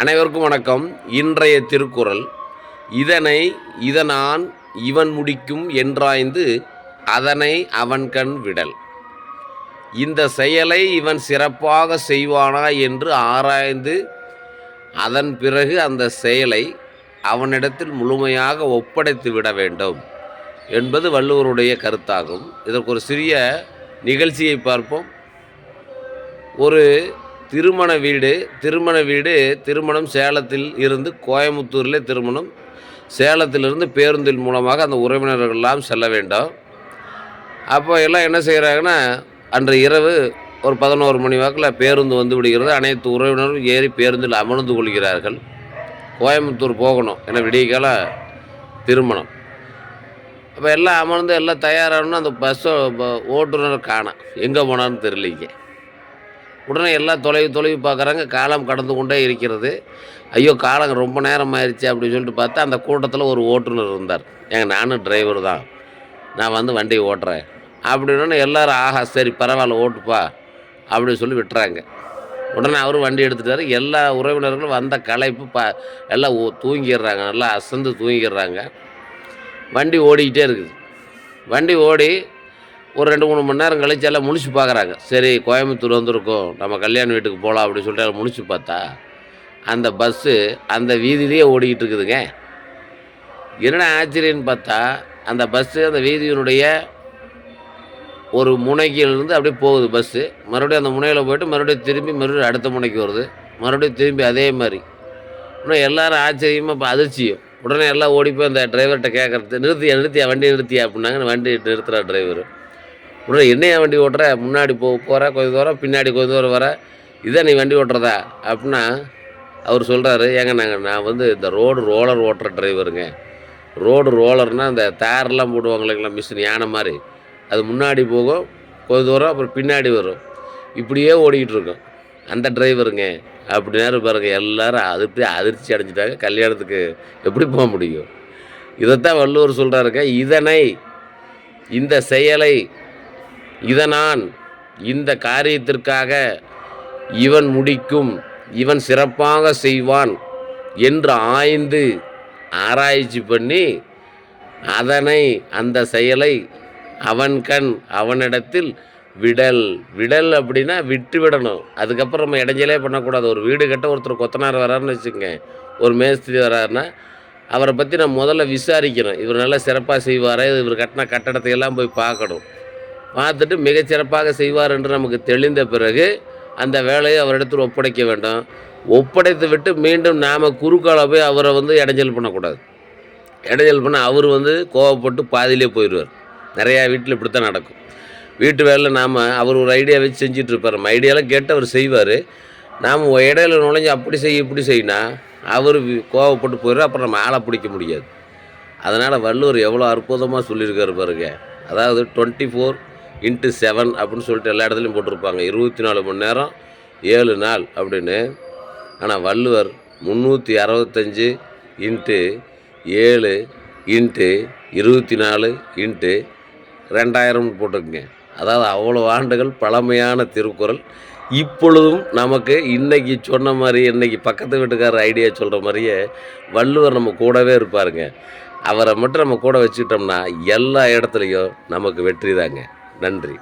அனைவருக்கும் வணக்கம். இன்றைய திருக்குறள் இதனை இதனான் இவன் முடிக்கும் என்றாய்ந்து அதனை அவன் கண் விடல். இந்த செயலை இவன் சிறப்பாக செய்வானா என்று ஆராய்ந்து அதன் பிறகு அந்த செயலை அவனிடத்தில் முழுமையாக ஒப்படைத்து விட வேண்டும் என்பது வள்ளுவருடைய கருத்தாகும். இதற்கு ஒரு சிறிய நிகழ்ச்சியை பார்ப்போம். ஒரு திருமண வீடு திருமண வீடு திருமணம் சேலத்தில் இருந்து கோயம்புத்தூரில் திருமணம். சேலத்திலிருந்து பேருந்தின் மூலமாக அந்த உறவினர்கள் எல்லாம் செல்ல வேண்டும். அப்போ எல்லாம் என்ன செய்கிறாங்கன்னா அன்று இரவு ஒரு பதினோரு மணி வாக்கில் பேருந்து வந்து விடுகிறது. அனைத்து உறவினரும் ஏறி பேருந்தில் அமர்ந்து கொள்கிறார்கள். கோயம்புத்தூர் போகணும் ஏன்னா விடியகால திருமணம். அப்போ எல்லாம் அமர்ந்து எல்லாம் தயாராகணும் அந்த பஸ்ஸை ஓட்டுநர் காணோம் எங்கே போனான்னு தெரியலிங்க உடனே எல்லாம் தொலைவு தொலைவு பார்க்குறாங்க. காலம் கடந்து கொண்டே இருக்கிறது. ஐயோ காலம் ரொம்ப நேரம் ஆயிடுச்சு அப்படின்னு சொல்லிட்டு பார்த்தா அந்த கூட்டத்தில் ஒரு ஓட்டுநர் இருந்தார். ஏங்க நானும் டிரைவர் தான். நான் வந்து வண்டி ஓட்டுறேன். அப்படின்னு எல்லாரும் ஆஹா சரி பரவாயில்ல ஓட்டுப்பா. அப்படின்னு சொல்லி விட்டுறாங்க. உடனே அவரும் வண்டி எடுத்துட்டாரு. எல்லா உறவினர்களும் வந்த களைப்பு ப எல்லாம் தூங்கிடுறாங்க. நல்லா அசந்து தூங்கிடுறாங்க. வண்டி ஓடிக்கிட்டே இருக்குது. வண்டி ஓடி ஒரு ரெண்டு மூணு மணி நேரம் கழிச்சு எல்லாம் முழிச்சு பார்க்குறாங்க. சரி கோயம்புத்தூர் வந்திருக்கோம். நம்ம கல்யாண வீட்டுக்கு போகலாம் அப்படின்னு சொல்லிட்டு எல்லாம் முழிச்சு பார்த்தா அந்த பஸ்ஸு அந்த வீதியிலேயே ஓடிக்கிட்டு இருக்குதுங்க. என்ன ஆச்சரியன்னு பார்த்தா அந்த பஸ்ஸு அந்த வீதியினுடைய ஒரு முனைக்கிலிருந்து அப்படியே போகுது பஸ்ஸு மறுபடியும் அந்த முனையில் போயிட்டு மறுபடியும் திரும்பி மறுபடியும் அடுத்த முனைக்கு வருது. மறுபடியும் திரும்பி அதே மாதிரி. இன்னும் எல்லாரும் ஆச்சரியமாக இப்போ அதிர்ச்சியும். உடனே எல்லாம் ஓடி போய் அந்த டிரைவர்கிட்ட கேட்குறது நிறுத்தியா நிறுத்தியா வண்டி நிறுத்தியா? அப்படின்னாங்க. வண்டி நிறுத்துறா டிரைவர் உடனே என்னையா வண்டி ஓட்டுற? முன்னாடி போ போகிற கொஞ்சம் தூரம் பின்னாடி கொஞ்சம் தூரம் வர. இதான் நீ வண்டி ஓட்டுறதா? அப்படின்னா அவர் சொல்கிறாரு ஏங்க நாங்கள் நான் வந்து இந்த ரோடு ரோலர் ஓட்டுற டிரைவருங்க ரோடு ரோலர்னால் அந்த தாரெல்லாம் போடுவாங்க இல்லைங்களா மிஷின் யானை மாதிரி. அது முன்னாடி போகும் கொஞ்ச தூரம் அப்புறம் பின்னாடி வரும். இப்படியே ஓடிக்கிட்டு இருக்கும். அந்த டிரைவருங்க அப்படின்னாரு பாருங்க எல்லாரும் அதிர்ச்சி அதிர்ச்சி அடைஞ்சிட்டாங்க. கல்யாணத்துக்கு எப்படி போக முடியும்? இதைத்தான் வள்ளுவர் சொல்கிறாருங்க இதனை இந்த செயலை இதனான் இந்த காரியத்திற்காக இவன் முடிக்கும் இவன் சிறப்பாக செய்வான் என்று ஆய்ந்து ஆராய்ச்சி பண்ணி அதனை அந்த செயலை அவன் கண் அவனிடத்தில் விடல். விடல் அப்படின்னா விட்டு விடணும். அதுக்கப்புறம் நம்ம இடைஞ்சலே பண்ணக்கூடாது. ஒரு வீடு கட்ட ஒருத்தர் கொத்தனார் வராருன்னு வச்சுக்கோங்க. ஒரு மேஸ்திரி வராருன்னா அவரை பற்றி நான் முதல்ல விசாரிக்கணும். இவர் நல்லா சிறப்பாக செய்வார்? இவர் கட்டின கட்டடத்தை எல்லாம் போய் பார்க்கணும். பார்த்துட்டு மிகச்சிறப்பாக செய்வார் என்று நமக்கு தெளிந்த பிறகு அந்த வேலையை அவரிடத்தில் ஒப்படைக்க வேண்டும். ஒப்படைத்து விட்டு மீண்டும் நாம் குறுக்கால போய் அவரை வந்து இடைஞ்சல் பண்ணக்கூடாது. இடைஞ்சல் பண்ணால் அவர் வந்து கோவப்பட்டு பாதியிலே போயிடுவார். நிறையா வீட்டில் இப்படி தான் நடக்கும். வீட்டு வேலையில் நாம் அவர் ஒரு ஐடியா வச்சு செஞ்சுட்டு இருப்பார். நம்ம ஐடியாலாம் கேட்டு அவர் செய்வார். நாம் இடையில நுழைஞ்சு அப்படி செய் இப்படி செய்யினா அவர் கோவப்பட்டு போயிடுவார். அப்புறம் நம்ம ஆளை பிடிக்க முடியாது. அதனால் வள்ளுவர் எவ்வளோ அற்புதமாக சொல்லியிருக்காரு பாருங்க. அதாவது டுவெண்ட்டி ஃபோர் இன்ட்டு செவன் அப்படின்னு சொல்லிட்டு எல்லா இடத்துலையும் போட்டிருப்பாங்க. இருபத்தி நாலு மணி நேரம் ஏழு நாள் அப்படின்னு. ஆனால் வள்ளுவர் முந்நூற்றி அறுபத்தஞ்சு இன்ட்டு ஏழு இன்ட்டு இருபத்தி நாலு இன்ட்டு ரெண்டாயிரம்னு போட்டிருக்குங்க. அதாவது அவ்வளோ ஆண்டுகள் பழமையான திருக்குறள். இப்பொழுதும் நமக்கு இன்றைக்கி சொன்ன மாதிரி இன்றைக்கி பக்கத்து வீட்டுக்காரர் ஐடியா சொல்கிற மாதிரியே வள்ளுவர் நம்ம கூடவே இருப்பாருங்க. அவரை மட்டும் நம்ம கூட வச்சுக்கிட்டோம்னா எல்லா இடத்துலையும் நமக்கு வெற்றி தாங்க. நன்றி.